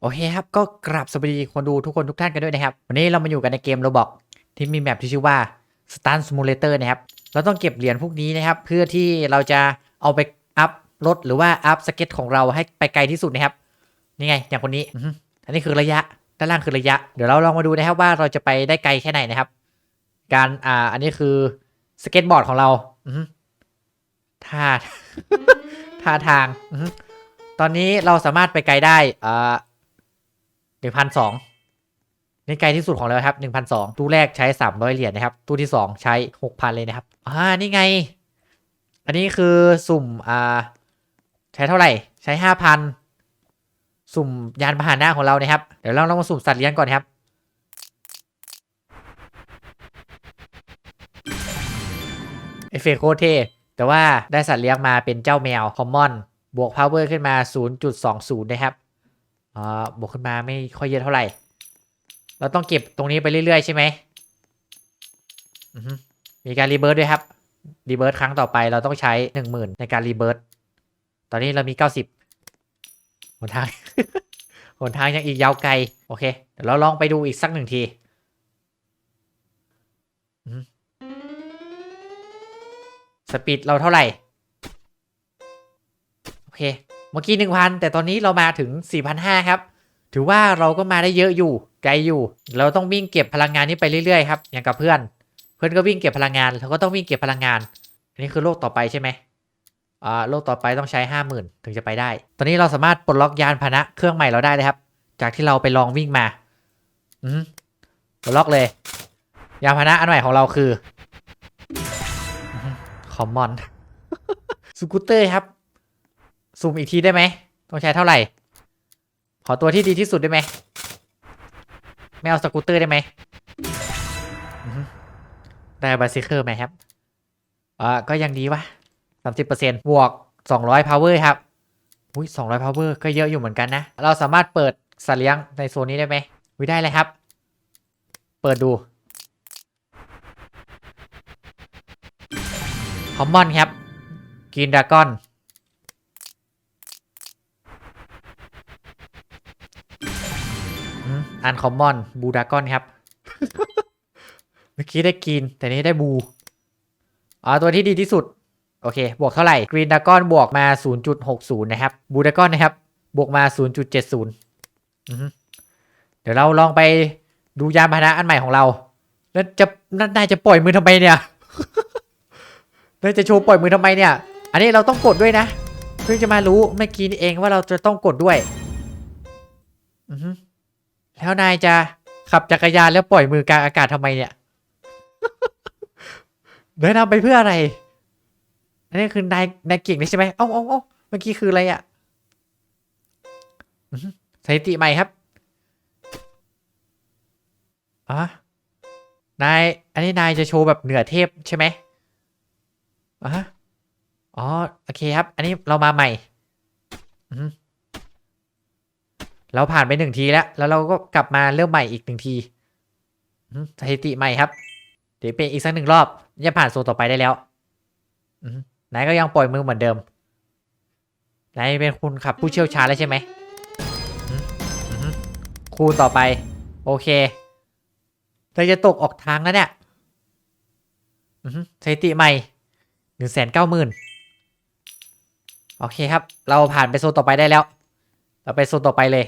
โอเคครับ ก็กราบสวัสดีคนดูทุกคนทุกท่านกันด้วยนะครับ วันนี้เรามาอยู่กันในเกมโรบอกที่มีแมปที่ชื่อว่า Stunt Simulator นะครับ เราต้องเก็บเหรียญพวกนี้นะครับ เพื่อที่เราจะเอาไปอัพรถหรือว่าอัพสเก็ตของเราให้ไปไกลที่สุดนะครับ นี่ไง อย่างคนนี้อันนี้คือระยะ ด้านล่างคือระยะ เดี๋ยวเราลองมาดูนะครับว่าเราจะไปได้ไกลแค่ไหนนะครับ การอ่าอันนี้คือสเก็ตบอร์ดของเราอืท่าท่าทางอตอนนี้เราสามารถไปไกลได้อ่า นึ่งพันสองนี่ไกลที่สุดของเราครับหนึ่งพันสองตู้แรกใช้สามร้อยเหรียญนะครับ ตู้ที่สองใช้หกพันเลยนะครับ อ่า นี่ไง อันนี้คือสุ่ม อ่า ใช้เท่าไหร่ ใช้ห้าพันสุ่มยานพาหนะของเรานะครับ เดี๋ยวเราลองมาสุ่มสัตว์เลี้ยงก่อนครับ เอฟเฟกโคตรเท่แต่ว่าได้สัตว์เลี้ยงมาเป็นเจ้าแมว คอมมอน บวกพาวเวอร์ขึ้นมา 0.20 นะครับ อ่าบวกขึ้นมาไม่ค่อยเยอะเท่าไหร่ เราต้องเก็บตรงนี้ไปเรื่อยๆใช่ไหมมีการรีเบิร์ดด้วยครับ รีเบิร์ดครั้งต่อไปเราต้องใช้10,000ในการรีเบิร์ดตอนนี้เรามี90หนทาง หนทางยังอีกยาวไกล โอเค เดี๋ยวเราลองไปดูอีกสักหนึ่งทีสปีดเราเท่าไหร่ โอเค เมื่อกี้หนึ่งพันแต่ตอนนี้เรามาถึง 4 5 0 0 ครับ ถือว่าเราก็มาได้เยอะอยู่ ไกลอยู่ เราต้องวิ่งเก็บพลังงานนี้ไปเรื่อยๆครับ อย่างกับเพื่อน เพื่อนก็วิ่งเก็บพลังงาน เราก็ต้องวิ่งเก็บพลังงาน อันนี้คือโลกต่อไปใช่ไหมอ่า โลกต่อไปต้องใช้ห้าหมื่นถึงจะไปได้ ตอนนี้เราสามารถปลดล็อกยานพาหนะเครื่องใหม่เราได้เลยครับ จากที่เราไปลองวิ่งมา อืมปลดล็อกเลย ยานพาหนะอันใหม่ของเราคือ คอมมอน สกูตเตอร์ครับ ซูมอีกทีได้ไหมต้องใช้เท่าไหร่ ขอตัวที่ดีที่สุดได้ไหมไม่เอาสกูตเตอร์ได้ไหมได้บาซิเคิลไหมครับอ่าก็ยังดีวะสามสิบเปอร์เซ็นต์บวกสองร้อยพาวเวอร์ครับอุ้ยสองร้อยพาวเวอร์ก็เยอะอยู่เหมือนกันนะ เราสามารถเปิดสัตว์เลี้ยงในโซนนี้ได้ไหมวิได้เลยครับ เปิดดูคอมมอนครับกินดากอน อันคอมมอนบูดากอนครับ เมื่อกี้ได้กิน แต่นี้ได้บูอ๋อตัวที่ดีที่สุด โอเค บวกเท่าไหร่กรีนดากอนบวกมา 0.60 นะครับบูดากอนนะครับ บวกมา 0.70อือฮึเดี๋ยวเราลองไปดูยานพาหนะอันใหม่ของเรา แล้วจะนายจะปล่อยมือทำไมเนี่ยนายจะโชว์ปล่อยมือทำไมเนี่ย อันนี้เราต้องกดด้วยนะ เพิ่งจะมารู้เมื่อกี้นี่เองว่าเราจะต้องกดด้วย อือฮึ แล้วนายจะขับจักรยานแล้วปล่อยมือกลางอากาศทำไมเนี่ยเดินทำไปเพื่ออะไร อันนี้คือนายนายเก่งนี่ใช่ไหมเอ้าเอ้าเอ้าเมื่อกี้คืออะไรอะอื้อหือสถิติใหม่ครับอะนาย อันนี้นายจะโชว์แบบเหนือเทพใช่ไหมอะฮะอ๋อ โอเคครับ อันนี้เรามาใหม่ อือหือ เราผ่านไปหนึ่งทีแล้ว แล้วเราก็กลับมาเริ่มใหม่อีกหนึ่งทีสถิติใหม่ครับ เดี๋ยวเป็นอีกสักหนึ่งรอบจะผ่านโซนต่อไปได้แล้วนายก็ยังปล่อยมือเหมือนเดิมนายเป็นคุณขับผู้เชี่ยวชาญแล้วใช่ไหมคูต่อไป โอเคเราจะตกออกทางแล้วเนี่ยสถิติใหม่หนึ่งแสนเก้าหมื่นโอเคครับ เราผ่านไปโซนต่อไปได้แล้ว เราไปโซนต่อไปเลย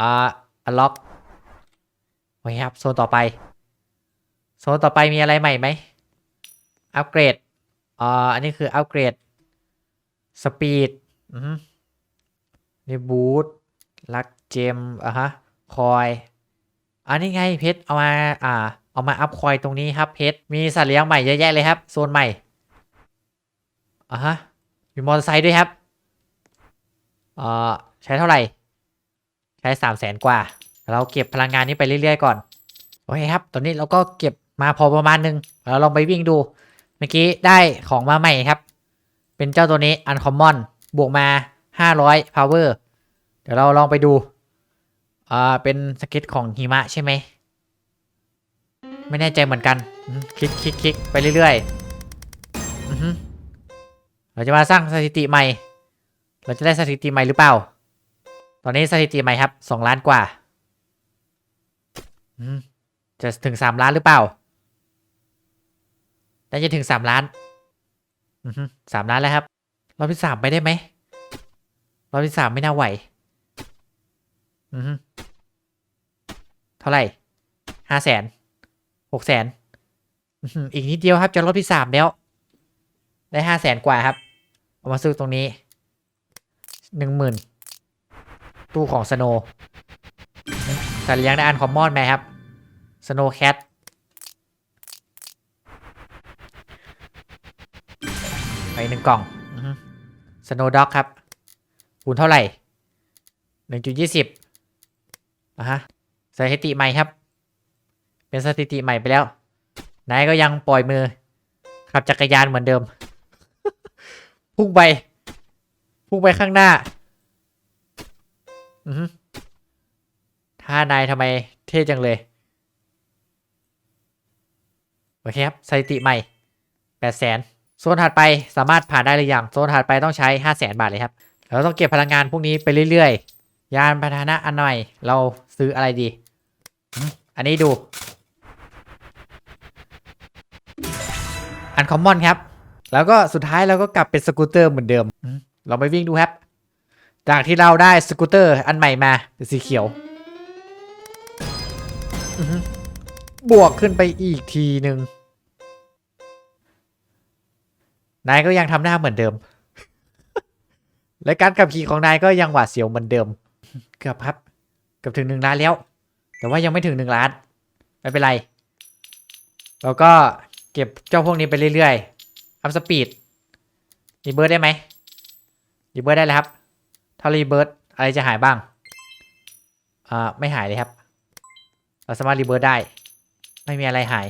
อ่าอันล็อกโอเคครับ โซนต่อไป โซนต่อไปมีอะไรใหม่ไหมอัปเกรดอ่าอันนี้คืออัปเกรดสปีดอืมนี่บูทลักเจมอะฮะคอยอันนี้ไงเพชรเอามาอ่า เอามาอัพคอยตรงนี้ครับเพชรมีสัตว์เลี้ยงใหม่เยอะแยะเลยครับ โซนใหม่อะฮะมีมอเตอร์ไซค์ด้วยครับอ่อใช้เท่าไหร่ ใช้สามแสนกว่า เราเก็บพลังงานนี้ไปเรื่อยๆก่อน โอเคครับ ตอนนี้เราก็เก็บมาพอประมาณนึง เราลองไปวิ่งดู เมื่อกี้ได้ของมาใหม่ครับ เป็นเจ้าตัวนี้ Uncommon บวกมา 500 power เดี๋ยวเราลองไปดู อ่า เป็นสเก็ตของหิมะใช่ไหม ไม่แน่ใจเหมือนกัน คลิกคลิกคลิกไปเรื่อยๆ เราจะมาสร้างสถิติใหม่ เราจะได้สถิติใหม่หรือเปล่า ตอนนี้สถิติใหม่ครับสองล้านกว่าจะถึงสามล้านหรือเปล่าน่าจะถึงสามล้านสามล้านแล้วครับ รอบที่สามไปได้ไหม รอบที่สามไม่น่าไหวเท่าไหร่ห้าแสนหกแสนอีกนิดเดียวครับ จะรอบที่สามแล้ว ได้ห้าแสนกว่าครับ เอามาซื้อตรงนี้หนึ่งหมื่น ตู้ของสโนสัตว์เลี้ยงในอันคอมมอนไหมครับสโนแคทไปหนึ่งกล่องสโนด็อกครับคูณเท่าไหร่หนึ่งจุดยี่สิบอะฮะสถิติใหม่ครับ เป็นสถิติใหม่ไปแล้ว นายก็ยังปล่อยมือ ขับจักรยานเหมือนเดิม พุ่งไป พุ่งไปข้างหน้า ท่านายทำไมเท่จังเลย โอเคครับสถิติใหม่แปดแสนโซนถัดไปสามารถผ่านได้หรือยังโซนถัดไปต้องใช้ห้าแสนบาทเลยครับ เราต้องเก็บพลังงานพวกนี้ไปเรื่อยๆ ยานพาหนะอันใหม่เราซื้ออะไรดี อันนี้ดูอันคอมมอนครับ แล้วก็สุดท้ายเราก็กลับเป็นสกูตเตอร์เหมือนเดิม เราไปวิ่งดูครับ จากที่เราได้สกูตเตอร์อันใหม่มาเป็นสีเขียวอือฮึบวกขึ้นไปอีกทีหนึ่งนายก็ยังทำหน้าเหมือนเดิม และการขับขี่ของนายก็ยังหวาดเสียวเหมือนเดิม เกือบครับ เกือบถึงหนึ่งล้านแล้ว แต่ว่ายังไม่ถึงหนึ่งล้าน ไม่เป็นไร เราก็เก็บเจ้าพวกนี้ไปเรื่อยๆอัพสปีดรีเบิร์ดได้ไหมรีเบิร์ดได้เลยครับ ถ้ารีเบิร์ดอะไรจะหายบ้างอ่าไม่หายเลยครับ เราสามารถรีเบิร์ดได้ ไม่มีอะไรหาย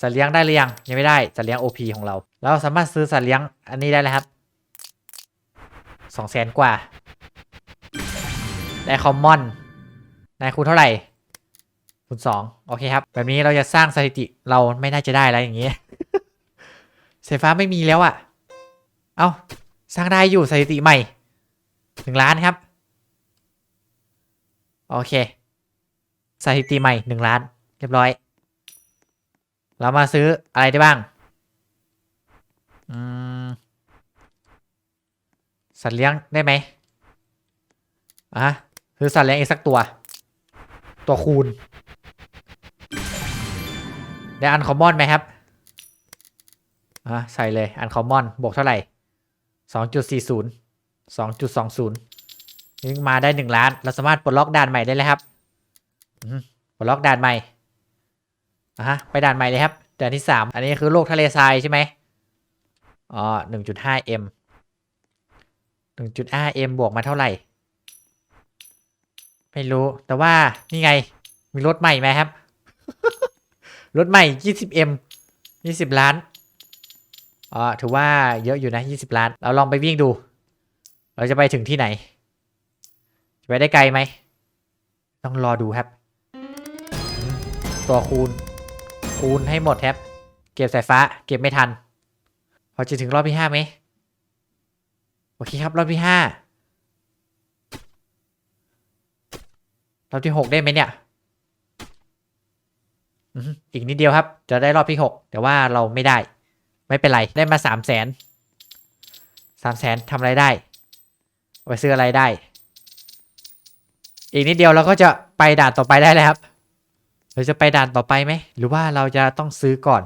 สัตว์เลี้ยงได้หรือยัง ยังไม่ได้ สัตว์เลี้ยง OP ของเรา เราสามารถซื้อสัตว์เลี้ยงอันนี้ได้เลยครับสองแสนกว่า ได้คอมมอนนายคูณเท่าไหร่คูณสองโอเคครับ แบบนี้เราจะสร้างสถิติเราไม่น่าจะได้แล้วอย่างนี้สฟ้าไม่มีแล้วอะ่ะ เอ้า สร้างได้อยู่สถิติใหม่ หนึ่งล้านครับ โอเคสถิติใหม่หนึ่งล้าน เรียบร้อย เรามาซื้ออะไรได้บ้าง อืม สัตว์เลี้ยงได้ไหมอะซื้อสัตว์เลี้ยงอีกสักตัว ตัวคูณได้อันคอมมอนไหมครับอะใส่เลย อันคอมมอน บวกเท่าไหร่สองจุดสี่ศูนย์ สองจุดสองศูนย์นี่มาได้หนึ่งล้าน เราสามารถปลดล็อกด่านใหม่ได้เลยครับปลดล็อกด่านใหม่อะฮะไปด่านใหม่เลยครับด่านที่สามอันนี้คือโลกทะเลทรายใช่ไหมอ๋อหนึ่งจุดห้าเอ็มหนึ่งจุดห้าเอ็มบวกมาเท่าไหร่ ไม่รู้ แต่ว่านี่ไง มีรถใหม่ไหมครับ รถใหม่ 20M 20 ล้านอ๋อถือว่าเยอะอยู่นะ 20 ล้าน เราลองไปวิ่งดู เราจะไปถึงที่ไหน จะไปได้ไกลไหม ต้องรอดูครับ ตัวคูณ คูณให้หมดครับ เก็บสายฟ้า เก็บไม่ทัน พอจะถึงรอบที่ห้าไหม โอเคครับ รอบที่ห้ารอบที่หกได้ไหมเนี่ยอีกนิดเดียวครับ จะได้รอบที่หกแต่ว่าเราไม่ได้ ไม่เป็นไร ได้มาสามแสนสามแสนทำอะไรได้ ไปซื้ออะไรได้ อีกนิดเดียวเราก็จะไปด่านต่อไปได้แล้วครับ เราจะไปด่านต่อไปไหม หรือว่าเราจะต้องซื้อก่อน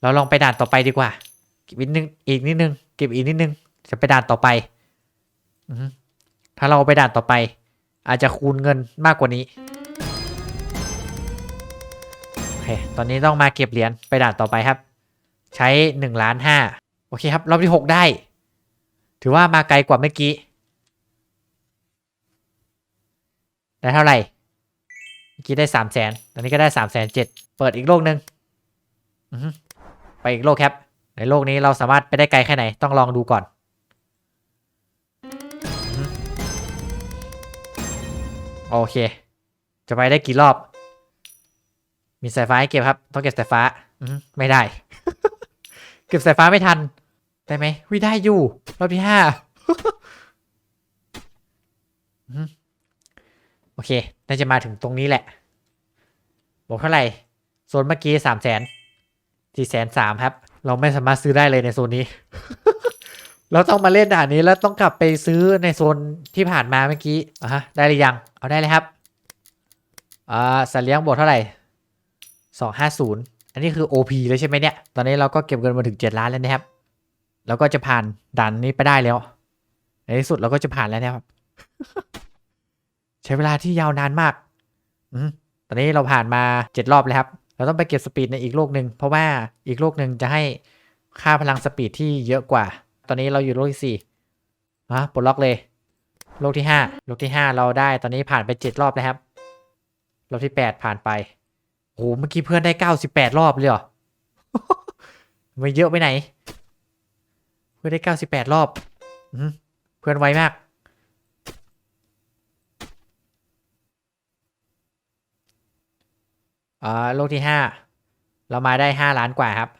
เราลองไปด่านต่อไปดีกว่าเก็บอีกนิดนึงอีกนิดนึงเก็บอีกนิดนึง จะไปด่านต่อไปอถ้าเราไปด่านต่อไป อาจจะคูณเงินมากกว่านี้โอเคตอนนี้ต้องมาเก็บเหรียญไปด่านต่อไปครับ ใช้หนึ่งล้านห้าโอเคครับ รอบที่หกได้ ถือว่ามาไกลกว่าเมื่อกี้ ได้เท่าไหร่ เมื่อกี้ได้สามแสนตอนนี้ก็ได้สามแสนเจ็ดเปิดอีกโลกหนึ่งไปอีกโลกครับ ในโลกนี้เราสามารถไปได้ไกลแค่ไหน ต้องลองดูก่อน โอเค จะไปได้กี่รอบ มีสายฟ้าให้เก็บครับ ต้องเก็บสายฟ้า ไม่ได้ เก็บสายฟ้าไม่ทัน ได้ไหมวิได้อยู่ รอบที่ห้าโอเค น่าจะมาถึงตรงนี้แหละ บอกเท่าไหร่ โซนเมื่อกี้สามแสนสี่แสนสามครับ เราไม่สามารถซื้อได้เลยในโซนนี้ เราต้องมาเล่นด่านนี้แล้วต้องกลับไปซื้อในโซนที่ผ่านมาเมื่อกี้อะฮะ ได้หรือยัง เอาได้เลยครับ อ่าสัตว์เลี้ยงบวกเท่าไหร่สองห้าศูนย์อันนี้คือ OP เลยใช่ไหมเนี่ย ตอนนี้เราก็เก็บเงินมาถึงเจ็ดล้านแล้วนะครับ แล้วก็จะผ่านด่านนี้ไปได้แล้ว ในที่สุดเราก็จะผ่านแล้วนะครับ ใช้เวลาที่ยาวนานมากอืมตอนนี้เราผ่านมาเจ็ดรอบแล้วครับ เราต้องไปเก็บสปีดในอีกโลกหนึ่งเพราะว่าอีกโลกหนึ่งจะให้ค่าพลังสปีดที่เยอะกว่า ตอนนี้เราอยู่โลกที่สี่อะปลดล็อกเลย โลกที่ห้าโลกที่ห้าเราได้ ตอนนี้ผ่านไปเจ็ดรอบแล้วครับ รอบที่แปดผ่านไปโอ้โหเมื่อกี้เพื่อนได้เก้าสิบแปดรอบเลยเหรอไม่เยอะไปไหน เพื่อได้เก้าสิบแปดรอบเพื่อนไวมาก อ่า โลกที่ห้า เรามาได้ห้าล้านกว่าครับ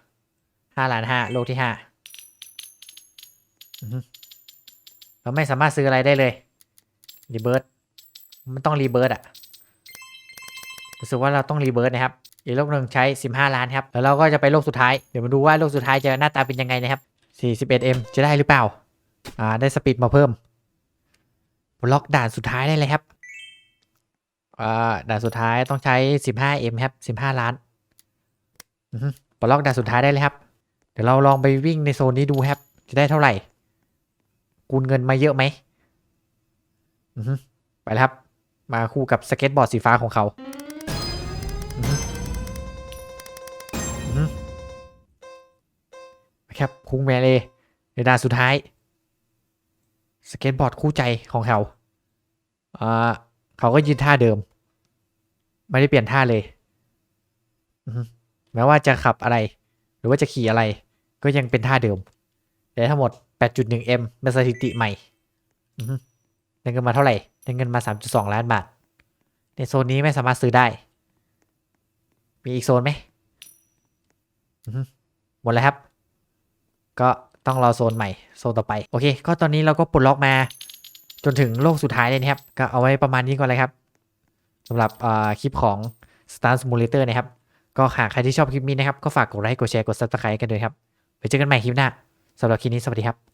ห้าล้านห้า โลกที่ห้า เราไม่สามารถซื้ออะไรได้เลย รีเบิร์ตมันต้องรีเบิร์ตอะรู้สึกว่าเราต้องรีเบิร์ตนะครับ อีกโลกหนึ่งใช้สิบห้าล้านครับ แล้วเราก็จะไปโลกสุดท้าย เดี๋ยวมาดูว่าโลกสุดท้ายจะหน้าตาเป็นยังไงนะครับ สี่สิบเอ็ดเอ็มจะได้หรือเปล่า อ่า ได้สปีดมาเพิ่ม บล็อกด่านสุดท้ายได้เลยครับ อ่า ด่านสุดท้ายต้องใช้ 15M ครับ 15 ล้านอือฮึปลดล็อกด่านสุดท้ายได้เลยครับ เดี๋ยวเราลองไปวิ่งในโซนนี้ดูครับ จะได้เท่าไหร่ กูนเงินมาเยอะไหมอือฮึไปแล้วครับ มาคู่กับสเก็ตบอร์ดสีฟ้าของเขา ครับคุงแมเลในด่านสุดท้าย สเก็ตบอร์ดคู่ใจของเขาเขาก็ยืนท่าเดิม ไม่ได้เปลี่ยนท่าเลยแม้ว่าจะขับอะไร หรือว่าจะขี่อะไร ก็ยังเป็นท่าเดิมได้ทั้งหมด 8.1M เป็นสถิติใหม่ได้เงินมาเท่าไหร่ได้เงินมา 3.2 ล้านบาท ในโซนนี้ไม่สามารถซื้อได้ มีอีกโซนไหมหมดแล้วครับ ก็ต้องรอโซนใหม่โซนต่อไป โอเค ก็ตอนนี้เราก็ปลดล็อกมา จนถึงโลกสุดท้ายเลยนะครับ ก็เอาไว้ประมาณนี้ก่อนเลยครับสำหรับคลิปของ Star Simulator นะครับ ก็หากใครที่ชอบคลิปนี้นะครับ ก็ฝากกดไลค์กดแชร์กด Subscribe กันด้วยครับไว้เจอกันใหม่คลิปหน้าสำหรับคลิปนี้สวัสดีครับ